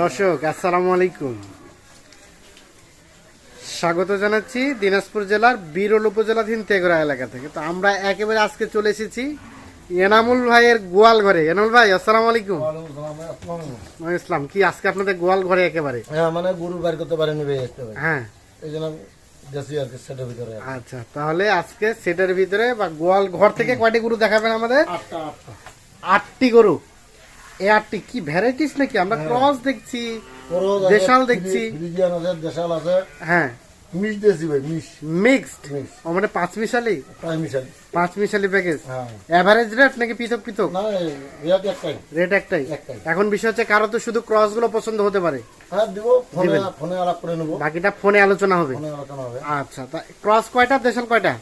দর্শক আসসালামু আলাইকুম। স্বাগত জানাচ্ছি দিনাজপুর জেলার বিরল উপজেলাধীন তেগরা এলাকা থেকে। তো আমরা একেবারে আজকে চলে এসেছি এনামুল ভাইয়ের গোয়াল ঘরে। এনামুল ভাই আসসালামু আলাইকুম। ইসলাম কি আজকে আপনাদের গোয়াল ঘরে একেবারে? হ্যাঁ মানে গরু বাইর করতে পারেনি ভাই হ্যাঁ। এই জন্য গেছি আর কি সেটার ভিতরে। আচ্ছা তাহলে আজকে সেটের ভিতরে বা গোয়াল ঘর থেকে কয়টি গরু দেখাবেন আমাদের? আটটা আটটা। আটটি গরু। কি ভ্যারাইটিস নাকি? আমরা ক্রস দেখছি দেশাল দেখছি। ফ্রিজিয়ান আছে দেশাল আছে। হ্যাঁ। দিয়েছি ভাই মিশ মিক্সড। মানে পাঁচ মিশালি? প্রায় মিশালি। পাঁচ মিশালি প্যাকেজ হ্যাঁ। এভারেজ রেট নাকি পৃথক পৃথক? না রেট একটাই। রেট একটাই। এখন বিষয় হচ্ছে কারও তো শুধু ক্রসগুলো পছন্দ হতে পারে। হ্যাঁ দিব ফোনে ফোনে আলাপ করে নেব। বাকিটা ফোনে আলোচনা হবে। ফোনে আলোচনা হবে। আচ্ছা তা ক্রস কয়টা দেশাল কয়টা?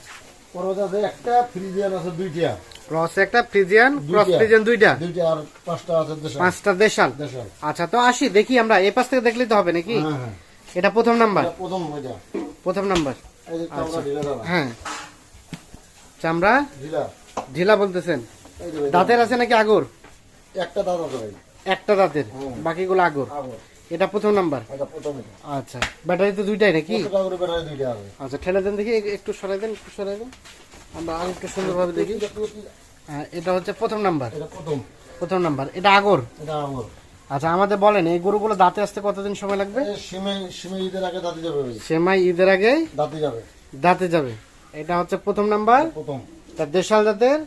করজ আছে একটা ফ্রিজিয়ান আছে দুইটা। ক্রস একটা ফ্রিজিয়ান ক্রস ফ্রিজিয়ান দুইটা। দুইটা আর পাঁচটা আছে দেশাল। পাঁচটা দেশাল। দেশাল। আচ্ছা তো আসি দেখি আমরা এই পাশ থেকে দেখলেই তো হবে নাকি? হ্যাঁ হ্যাঁ। এটা প্রথম নাম্বার। প্রথম প্রথম নাম্বার। ঢিলা হ্যাঁ। চামড়া? ঢিলা। ঢিলা বলতেছেন। দাঁতের আছে নাকি আগর? একটা দাঁত আছে একটা দাঁতের। বাকিগুলো আগর। আগর। এটা প্রথম নাম্বার? এটা প্রথম আচ্ছা ব্যাটারি তো দুইটাই নাকি? দুইটা আচ্ছা ঠেলে দেন দেখি একটু সরাই দেন একটু সরাই দেন। আমরা আর একটু সুন্দরভাবে দেখি। হ্যাঁ এটা হচ্ছে প্রথম নাম্বার। এটা প্রথম। প্রথম নাম্বার। এটা আগর? এটা আমার আচ্ছা আমাদের বলেন এই গরুগুলো দাঁতে আসতে কতদিন সময় লাগবে? এই সিমে সিমে ঈদের আগে দাঁতে যাবে সেমাই ঈদের আগে দাঁতে যাবে। দাঁতে যাবে। এটা হচ্ছে প্রথম নাম্বার। প্রথম। তার দেশাল দাঁতের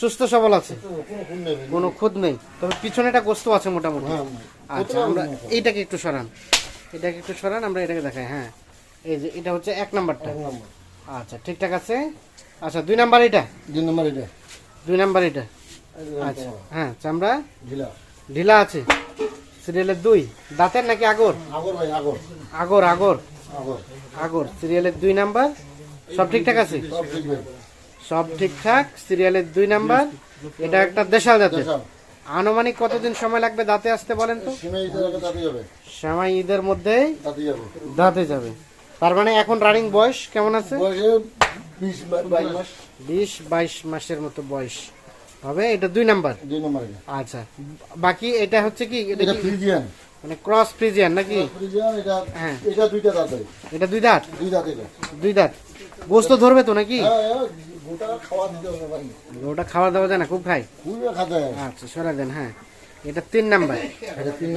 সুস্থ সবল আছে। কোনো খুদ নেই। তবে পিছনে একটা গোস্ত আছে মোটামুটি। হ্যাঁ আচ্ছা আমরা এইটাকে একটু সরান। এটাকে একটু সরান আমরা এটাকে দেখাই হ্যাঁ। এই যে এটা হচ্ছে এক নাম্বারটা। আচ্ছা ঠিকঠাক আছে? আচ্ছা দুই নাম্বার এটা? দুই নম্বর এটা। দুই নাম্বার এটা? আচ্ছা হ্যাঁ চামড়া ঢিলা। ঢিলা আছে। সিরিয়ালের দুই। দাঁতের নাকি আগর? আগর ভাই আগর। আগর আগর। আগর। সিরিয়ালের দুই নাম্বার। সব ঠিকঠাক আছে? সব ঠিক ভাই সব ঠিকঠাক সিরিয়ালের দুই নাম্বার এটা একটা দেশাল জাতের আনুমানিক কতদিন সময় লাগবে দাঁতে আসতে বলেন তো? সিমে ঈদের আগে দাঁতে যাবে সময় ঈদের মধ্যেই দাঁতে যাবে। তার মানে এখন রানিং বয়স কেমন আছে? বিশ বাইশ মাসের মতো বয়স। হবে এটা দুই নাম্বার? দুই নম্বর আচ্ছা বাকি এটা হচ্ছে কি? এটা ফ্রিজিয়ান। মানে ক্রস ফ্রিজিয়ান নাকি? এটা হ্যাঁ। এটা দুইটা দাঁত এটা দুই দাঁত? দুই দাঁত দুই দাঁত। গোস্ত ধরবে তো নাকি? হ্যাঁ হ্যাঁ, ওটা খাওয়া দাওয়া যায় না খুব খাই আচ্ছা সরা দেন হ্যাঁ। এটা তিন নাম্বার।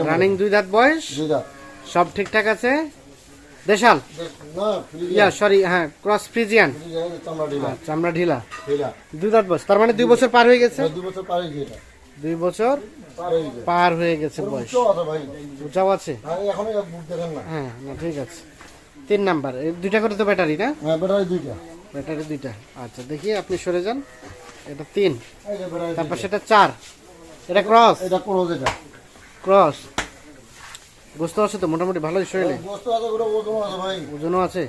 রানিং দুই দাঁত বয়স? সব ঠিকঠাক আছে? দেশাল? না ইয়া সরি হ্যাঁ ক্রস ফ্রিজিয়ান। চামড়া ঢিলা। আমরা ঢিলা। দুই দাঁত বয়স। তার মানে দুই বছর পার হয়ে গেছে? দুই বছর পার হয়েছে এটা দুই বছর পার হয়ে গেছে হয়ে গেছে বয়স। উঁচাও আছে হ্যাঁ না ঠিক আছে। তিন নাম্বার। এই দুইটা করে তো ব্যাটারি না? হ্যাঁ ব্যাটারি দুইটা। ব্যাটারি দুইটা। আচ্ছা দেখি আপনি সরে যান। এটা তিন। তারপর সেটা চার। এটা ক্রস এটা করো যেটা ক্রস গোস্ত আছে তো মোটামুটি ভালোই শরীরে ওজনও আছে?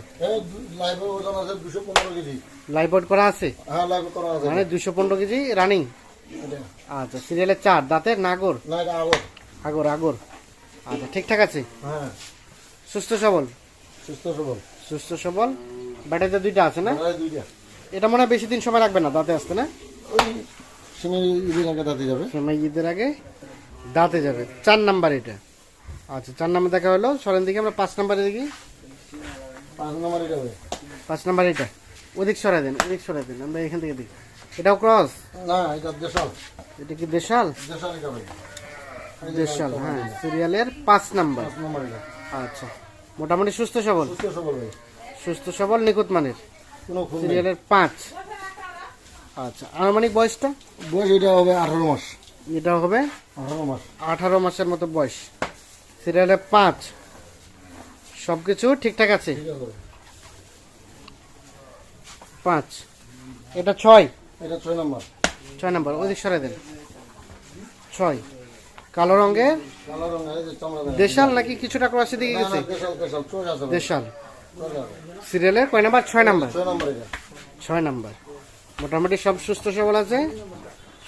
লাইভ আউট করা আছে? হ্যাঁ করা আছে। মানে দুশো পনেরো কেজি রানিং আচ্ছা সিরিয়ালের চার। দাঁতের নাগর আগর। আগর আগর। আচ্ছা ঠিকঠাক আছে? হ্যাঁ। সুস্থ সবল? সুস্থ সবল। সুস্থ সবল? ব্যাটারিতে দুইটা আছে না? এটা মনে হয় বেশি দিন সময় লাগবে না দাঁতে আসতে না? ওই সিমের ঈদের আগে দাঁতে যাবে। সময় ঈদের আগে দাঁতে যাবে। চার নাম্বার এটা। আচ্ছা চার নাম্বার দেখা হলো। সরেন দিকে আমরা পাঁচ নাম্বারে দেখি। পাঁচ নম্বর এটা হবে। পাঁচ নাম্বার এটা। ওদিক সরাই দেন ওদিক সরাই দেন। আমরা এখান থেকে দেখি। এটাও ক্রস? না এটা দেশাল। এটা কি দেশাল? দেশাল এটা ভাই দেশাল হ্যাঁ সিরিয়ালের পাঁচ নাম্বার। আচ্ছা মোটামুটি সুস্থ সবল? সুস্থ সবল ভাই। সুস্থ সবল নিখুঁত মানের সিরিয়ালের পাঁচ। আচ্ছা আনুমানিক বয়সটা? বয়স এটা হবে আঠারো মাস। এটা হবে? আঠারো মাস। আঠারো মাসের মতো বয়স। সিরিয়ালের পাঁচ। সব কিছু ঠিকঠাক আছে? পাঁচ। এটা ছয়? এটা ছয় নম্বর। ছয় নাম্বার ওদিক সরাই দেন। ছয়। কালো রঙের। দেশাল নাকি কিছুটা ক্রসে দিকে গেছে? দেশাল। সিরিয়ালের কয় নাম্বার? ছয় নাম্বার? ছয় নম্বর মোটামুটি সব সুস্থ সবল আছে?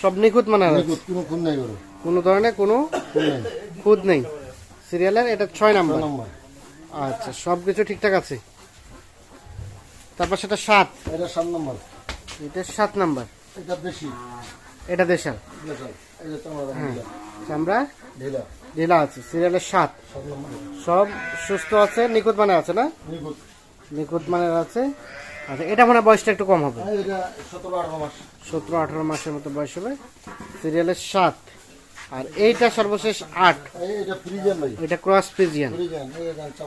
সব নিখুঁত মানে কোনো ধরনের কোনো খুন নাই। খুঁত নেই। সিরিয়ালের এটা ছয় নাম্বার। আচ্ছা সব কিছু ঠিকঠাক আছে? তারপর সেটা সাত। এটা সাত নম্বর। এটা সাত নাম্বার। এটা দেশি। এটা দেশাল। চামড়া হ্যাঁ। ঢিলা। ঢিলা আছে সিরিয়ালের সাত। সব সুস্থ আছে নিখুঁত মানে আছে না? নিখুঁত। মানের আছে। আচ্ছা এটা মনে হয় বয়সটা একটু কম হবে। সতেরো আঠারো মাস। সতেরো আঠারো মাসের মতো বয়স হবে। সিরিয়ালের সাত। আর এইটা সর্বশেষ আট। এটা ক্রস ফ্রিজিয়ান।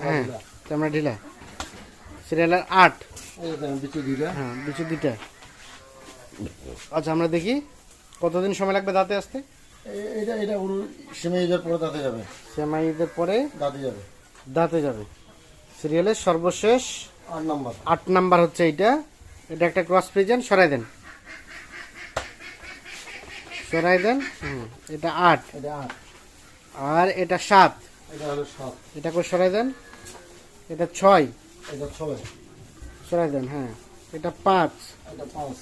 হ্যাঁ চামড়া ঢিলা। সিরিয়ালের আট। হ্যাঁ বিচু দুইটা। আচ্ছা আমরা দেখি কতদিন সময় লাগবে দাঁতে আসতে? এটা এটা উড়ু সেমে ঈদের পরে দাঁতে যাবে। সেমাই ঈদের পরে দাঁতে যাবে। দাঁতে যাবে। সিরিয়ালের সর্বশেষ আট নম্বর। আট নাম্বার হচ্ছে এইটা। এটা একটা ক্রস ফ্রিজেন সরাই দেন। সরাই দেন হুম, এটা আট। এটা আট। আর এটা সাত। এটা হলো সাত। এটা করে সরাই দেন। এটা ছয়। এটা ছয়। সরাই দেন হ্যাঁ। এটা পাঁচ। এটা পাঁচ।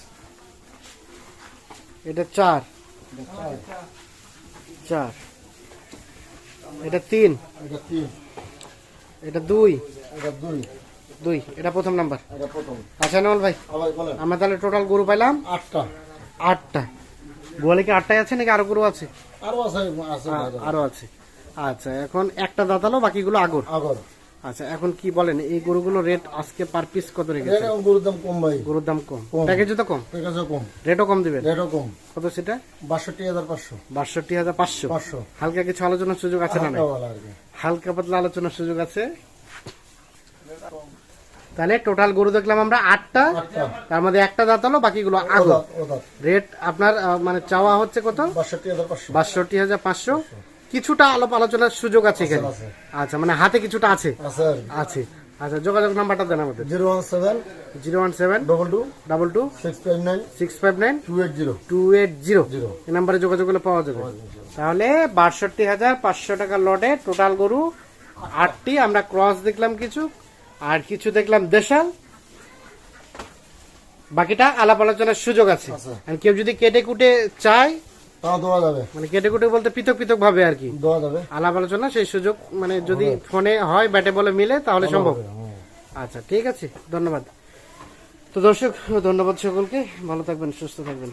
এটা চার। এটা চার। চার। এটা তিন। এটা তিন। এটা দুই। এটা দুই। দুই। এটা প্রথম নাম্বার। এটা প্রথম। আচ্ছা নল ভাই আমরা তাহলে টোটাল গরু পাইলাম আটটা। আটটা। গোয়ালে কি আটটাই আছে নাকি আরও গরু আছে? আরও আছে আছে আরও আছে। আচ্ছা এখন একটা দাঁতালো বাকিগুলো আগর। আগর। আচ্ছা এখন কি বলেন এই গরুগুলো রেট আজকে পার পিস কত রেখেছে গরুর দাম কম ভাই। গরুর দাম কম। প্যাকেজও তো কম? আছে কম। রেটও কম দিবেন? রেটও কম। কত সেটা? বাষট্টি হাজার পাঁচশো। বাষট্টি হাজার পাঁচশো? পাঁচশো। হালকা কিছু আলোচনার সুযোগ আছে না হালকা পাতলা আলোচনার সুযোগ আছে? তাহলে টোটাল গরু দেখলাম আমরা আটটা। তার মধ্যে একটা দাঁতালো বাকিগুলো আগর ওদাত ওদাত। রেট আপনার মানে চাওয়া হচ্ছে কত? বাষট্টি হাজার পাঁচশো। কিছুটা আলাপ আলোচনার সুযোগ আছে এখানে। আচ্ছা মানে হাতে কিছুটা আছে? আছে আচ্ছা যোগাযোগ নাম্বারটা দেন আমাদের। Zero one seven zero one seven double two double two six five nine six five nine two eight zero. Two eight zero. Zero. এই নাম্বারে যোগাযোগ করলে পাওয়া যাবে তাহলে বাষট্টি হাজার পাঁচশো টাকা লটে টোটাল গরু আটটি। আমরা ক্রস দেখলাম কিছু আর কিছু দেখলাম দেশাল। বাকিটা আলাপ আলোচনার সুযোগ আছে। কেউ যদি কেটে কুটে চায় তাও দেওয়া যাবে। মানে কেটে কুটে বলতে পৃথক পৃথক ভাবে আর কি। দেওয়া যাবে। আলাপ আলোচনা সেই সুযোগ মানে যদি ফোনে হয় ব্যাটে বলে মিলে তাহলে সম্ভব। আচ্ছা ঠিক আছে ধন্যবাদ। তো দর্শক ধন্যবাদ সকলকে। ভালো থাকবেন সুস্থ থাকবেন।